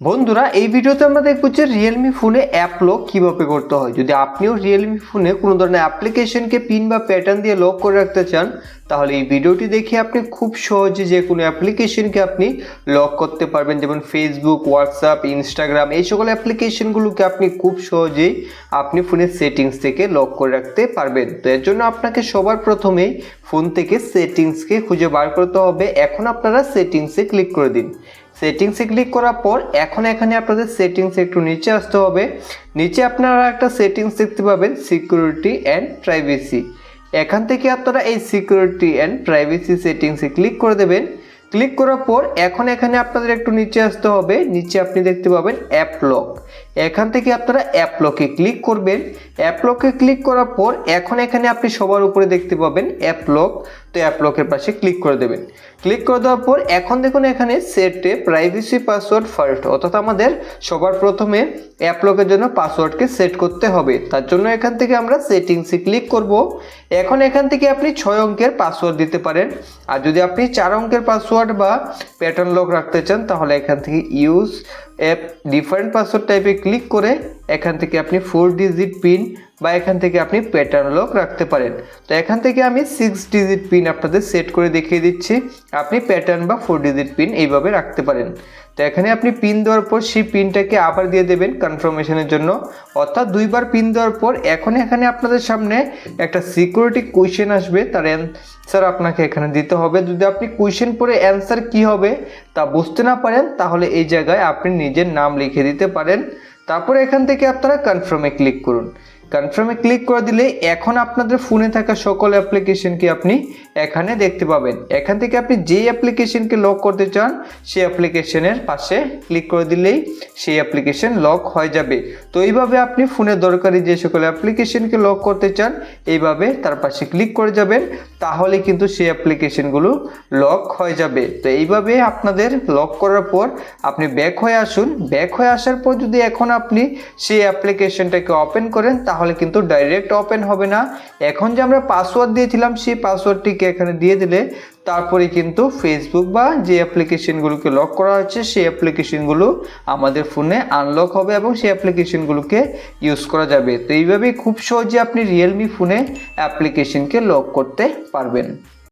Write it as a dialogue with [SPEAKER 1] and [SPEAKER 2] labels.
[SPEAKER 1] বন্ধুরা, এই ভিডিওতে আমরা দেখব যে রিয়েলমি ফোনে অ্যাপ লক কীভাবে করতে হয়। যদি আপনিও রিয়েলমি ফোনে কোনো ধরনের অ্যাপ্লিকেশনকে পিন বা প্যাটার্ন দিয়ে লক করে রাখতে চান, তাহলে এই ভিডিওটি দেখে আপনি খুব সহজে যে কোনো অ্যাপ্লিকেশনকে আপনি লক করতে পারবেন, যেমন ফেসবুক হোয়াটসঅ্যাপ ইনস্টাগ্রাম এই সকল অ্যাপ্লিকেশনগুলোকে আপনি খুব সহজেই আপনি ফোনের সেটিংস থেকে লক করে রাখতে পারবেন। তো এর জন্য আপনাকে সবার প্রথমেই ফোন থেকে সেটিংসকে খুঁজে বার করতে হবে। এখন আপনারা সেটিংসে ক্লিক করে দিন। সেটিংসে ক্লিক করার পর এখন এখানে আপনাদের সেটিংস একটু নিচে আসতে হবে। নিচে আপনারা একটা সেটিংস দেখতে পাবেন সিকিউরিটি অ্যান্ড প্রাইভেসি এখান থেকে আপনারা এই সিকিউরিটি অ্যান্ড প্রাইভেসি সেটিংসে ক্লিক করে দেবেন। ক্লিক করার পর এখন এখানে আপনাদের একটু নিচে আসতে হবে। নিচে আপনি দেখতে পাবেন অ্যাপ লক এখান থেকে আপনারা অ্যাপ লকে ক্লিক করবেন। অ্যাপ লকে ক্লিক করার পর এখন এখানে আপনি সবার উপরে দেখতে পাবেন অ্যাপ লক তো অ্যাপ লকের পাশে ক্লিক করে দেবেন। ক্লিক করে দেওয়ার পর এখন দেখুন এখানে সেটে প্রাইভেসি পাসওয়ার্ড ফার্স্ট অর্থাৎ আমাদের সবার প্রথমে অ্যাপ লকের জন্য পাসওয়ার্ডকে সেট করতে হবে। তার জন্য এখান থেকে আমরা সেটিংসে ক্লিক করব। এখন এখান থেকে আপনি ছয় অঙ্কের পাসওয়ার্ড দিতে পারেন। আর যদি আপনি চার অঙ্কের পাসওয়ার্ড বা প্যাটার্ন লক রাখতে চান, তাহলে এখান থেকে ইউজ অ্যাপ ডিফারেন্ট পাসওয়ার্ড টাইপে ক্লিক করে এখান থেকে আপনি ফোর ডিজিট পিন বা এখান থেকে আপনি প্যাটার্ন লক রাখতে পারেন। তো এখান থেকে আমি সিক্স ডিজিট পিন আপনাদের সেট করে দেখিয়ে দিচ্ছি। আপনি প্যাটার্ন বা ফোর ডিজিট পিন এইভাবে রাখতে পারেন। তো এখানে আপনি পিন দেওয়ার পর সেই পিনটাকে আবার দিয়ে দেবেন কনফার্মেশনের জন্য। অর্থাৎ দুইবার পিন দেওয়ার পর এখন এখানে আপনাদের সামনে একটা সিকিউরিটি কোয়েশ্চেন আসবে। তার অ্যান্সার আপনাকে এখানে দিতে হবে। যদি আপনি কোয়েশ্চেন পরে অ্যান্সার কি হবে তা বুঝতে না পারেন, তাহলে এই জায়গায় আপনি নিজের নাম লিখে দিতে পারেন। তারপরে এখান থেকে আপনারা কনফার্মে ক্লিক করুন। কনফার্মে ক্লিক করে দিলে এখন আপনাদের ফোনে থাকা সকল অ্যাপ্লিকেশনকে আপনি এখানে দেখতে পাবেন। এখান থেকে আপনি যেই অ্যাপ্লিকেশনকে লক করতে চান, সেই অ্যাপ্লিকেশনের পাশে ক্লিক করে দিলেই সেই অ্যাপ্লিকেশন লক হয়ে যাবে। তো এইভাবে আপনি ফোনে দরকারি যে সকল অ্যাপ্লিকেশনকে লক করতে চান, এইভাবে তার পাশে ক্লিক করে যাবেন, তাহলে কিন্তু সেই অ্যাপ্লিকেশনগুলো লক হয়ে যাবে। তো এইভাবে আপনাদের লক করার পর আপনি ব্যাক হয়ে আসুন। ব্যাক হয়ে আসার পর যদি এখন আপনি সেই অ্যাপ্লিকেশনটাকে ওপেন করেন তাহলে কিন্তু ডাইরেক্ট ওপেন হবে না। এখন যে আমরা পাসওয়ার্ড দিয়েছিলাম, সেই পাসওয়ার্ডটিকে এখানে দিয়ে দিলে তারপরে কিন্তু ফেসবুক বা যে অ্যাপ্লিকেশনগুলোকে লক করা হচ্ছে সেই অ্যাপ্লিকেশনগুলো আমাদের ফোনে আনলক হবে এবং সেই অ্যাপ্লিকেশনগুলোকে ইউজ করা যাবে। তো এইভাবেই খুব সহজে আপনি রিয়েলমি ফোনে অ্যাপ্লিকেশনকে লক করতে পারবেন।